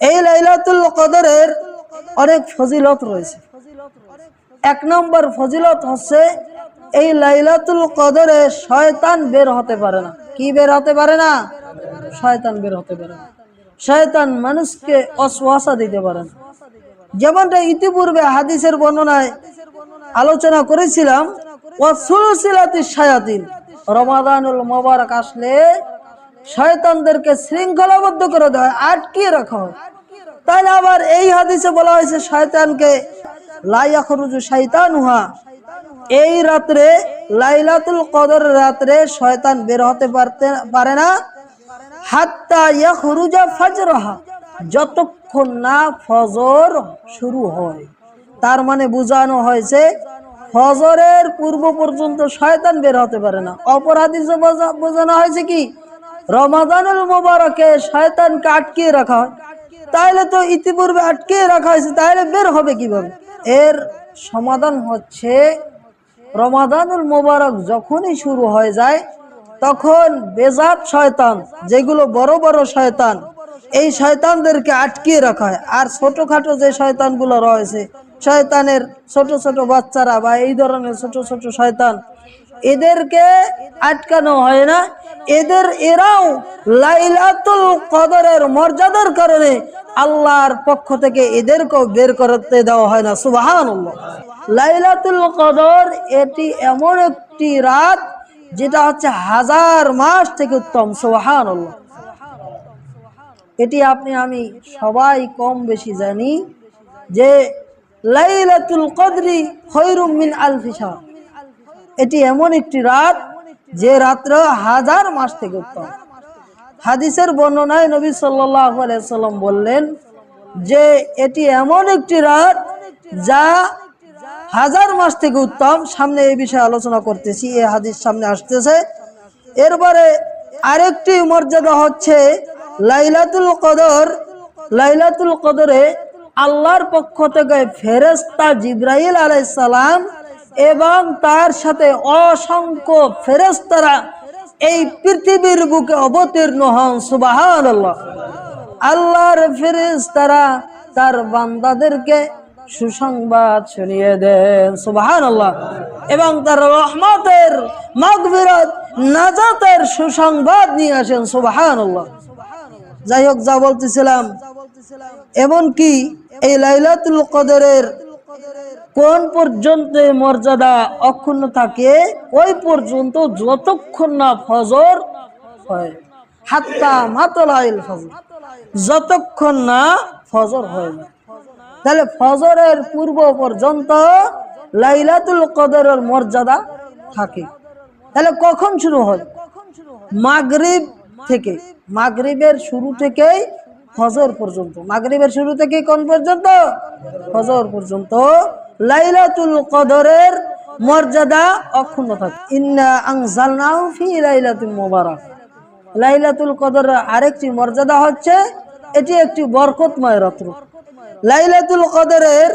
এই লাইলাতুল কদরের অনেক ফজিলত রয়েছে। এক নম্বর ফজিলত হচ্ছে এই লাইলাতুল কদরে শয়তান বের হতে পারে না। কি বের হতে পারে না? শয়তান বের হতে পারে না। শয়তান মানুষকে অশ্বাসা দিতে পারে না। যেমনটা ইতিপূর্বে হাদিসের বর্ণনায় আলোচনা করেছিলাম ওয়াসুলসিলাতি শায়াতিন, রমাদানুল মোবারক আসলে শয়তানদেরকে শৃঙ্খলাবদ্ধ করে দেওয়া হয় আটকিয়ে রাখা। হয় তাহলে আবার এই হাদিসে বলা হয়েছে, শয়তানকে লাইয়া খরুজু লাইয়াখরুজু শয়তানুহা এই রাত্রে, লাইলাতুল কদর রাত্রে শয়তান বের হতে পারতে পারে না। হাত্তা ইয়াখরুজা ফাজরাহা। যতক্ষণ না ফজর শুরু হয়, তার মানে বোঝানো হয়েছে, ফজরের পূর্ব পর্যন্ত শয়তান বের হতে পারে না। অপরাধী বোঝানো হয়েছে কি? রমাদানুল মোবারকে শয়তানকে আটকিয়ে রাখা হয়। তাহলে তো ইতিপূর্বে আটকিয়ে রাখা হয়েছে তাহলে বের হবে কীভাবে? এর সমাধান হচ্ছে, রমাদানুল মোবারক যখনই শুরু হয়ে যায়, তখন বেজাত শয়তান, যেগুলো বড় বড় শয়তান, এই শয়তানদেরকে আটকিয়ে রাখা হয়। আর ছোটোখাটো যে শয়তানগুলো রয়েছে, শয়তানের ছোট ছোট বাচ্চারা বা এই ধরনের ছোট ছোট শয়তান এদেরকে আটকানো হয় না। এদের এরাও লাইলাতুল কদরের মর্যাদার কারণে আল্লাহর পক্ষ থেকে এদেরকেও বের করতে দেওয়া হয় না। সুবাহান লাইলাতুল কদর এটি এমন একটি রাত যেটা হচ্ছে হাজার মাস থেকে উত্তম। সুবাহান এটি আপনি, আমি সবাই কম বেশি জানি যে লাইলাতুল কদরি খৈরুম মিন আলফি শাহর। এটি এমন একটি রাত যে রাত্র হাজার মাস থেকে উত্তম। হাদিসের বর্ণনায় নবী সাল্লাম বললেন যে এটি এমন একটি রাত যা হাজার মাস থেকে উত্তম। সামনে এই বিষয়ে আলোচনা করতেছি এই হাদিস সামনে আসতেছে। এরপরে আরেকটি মর্যাদা হচ্ছে লাইলাতুল কদর। লাইলাতুল কদরে আল্লাহর পক্ষ থেকে ফেরেস্তা জিব্রাহিল আলাইসালাম এবং তার সাথে অসংখ্য ফেরেস্তারা এই পৃথিবীর বুকে অবতীর্ণ হন আল্লাহ আল্লাহর ফেরেস্তারা তার বান্দাদেরকে সুসংবাদ শুনিয়ে দেন সুবাহান আল্লাহ এবং তার রহমতের মাগবিরত নাজাতের সুসংবাদ নিয়ে আসেন সুবাহান আল্লাহ যাই হোক, যা বলতেছিলাম, এমনকি এই লাইলাতুল কদরের কোন পর্যন্ত মর্যাদা অক্ষুণ্ণ থাকে, ওই পর্যন্ত যতক্ষণ না ফজর হয়। হাত্তা মাতলাইল ফজর। যতক্ষণ না ফজর হয় তাহলে ফজরের পূর্ব পর্যন্ত লাইলাতুল কদরের মর্যাদা থাকে। তাহলে কখন শুরু হয়? মাগরিব থেকে। মাগরিবের শুরু থেকেই ফজর পর্যন্ত। মাগরিবের শুরু থেকে কোন পর্যন্ত? ফজর পর্যন্ত। লাইলাতুল কদরের মর্যাদা অক্ষুণ্ণ থাকে। ইন্না আনজালনাহু ফি লাইলাতুল মুবারাক। লাইলাতুল কদরের আরেকটি মর্যাদা হচ্ছে, এটি একটি বরকতময় রাত্র। লাইলাতুল কদরের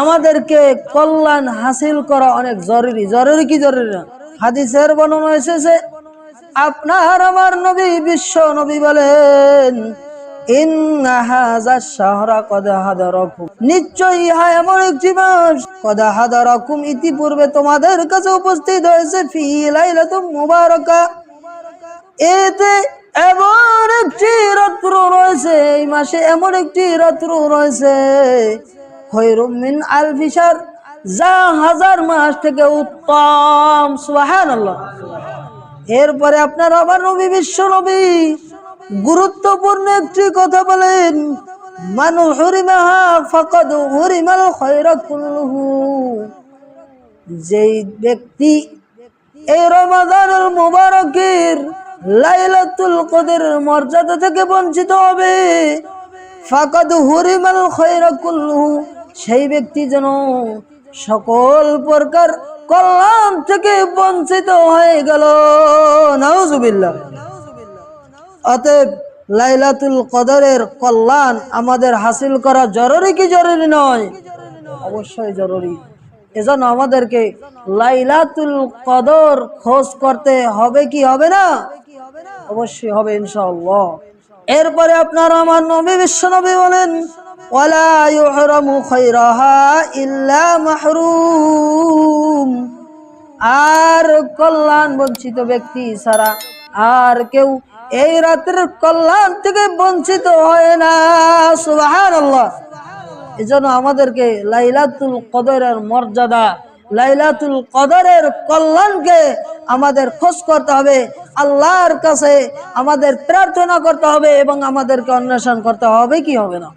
আমাদেরকে কল্যাণ হাসিল করা অনেক জরুরি। জরুরি কি জরুরি না? হাদিসের বর্ণনা এসেছে, আপনার আমার নবী বিশ্ব নবী বলেন ইহা এমন একটি মাস ইতিপূর্বে তোমাদের কাছে উপস্থিত হয়েছে এতে এমন একটি রয়েছে, এই মাসে এমন একটি রয়েছে। হৈরুমিন যা হাজার মাস থেকে উত্তম এরপরে আপনার আবার নবী বিশ্ব নবী। গুরুত্বপূর্ণ একটি কথা বলেন, মানু হরিমাহা ফকদ হরিমাল খয়রা কুল্লুহু। যেই ব্যক্তি এই রমাদানুল মুবারকের লাইলাতুল কদের মর্যাদা থেকে বঞ্চিত হবে, ফাকাদ হুরিমাল খয়রা কুল্লুহু, সেই ব্যক্তি যেন সকল প্রকার কল্যাণ থেকে বঞ্চিত হয়ে গেল। নাউজুবিল্লাহ। অতএব লাইলাতুল কদরের কল্যাণ আমাদের হাসিল করা জরুরি কি জরুরি নয়? অবশ্যই জরুরি। এজন্য আমাদেরকে লাইলাতুল কদর খোঁজ করতে হবে কি হবে না? অবশ্যই হবে ইনশাআল্লাহ। এরপরে আপনার আমার নবী, বিশ্ব নবী বলেন আর কল্যাণ বঞ্চিত ব্যক্তি ছাড়া আর কেউ এই রাতের কল্যাণ থেকে বঞ্চিত হয় না এই জন্য আমাদেরকে লাইলাতুল কদরের মর্যাদা, লাইলাতুল কদরের কল্যাণকে আমাদের খোঁজ করতে হবে, আল্লাহর কাছে আমাদের প্রার্থনা করতে হবে এবং আমাদেরকে অন্বেষণ করতে হবে, কি হবে না?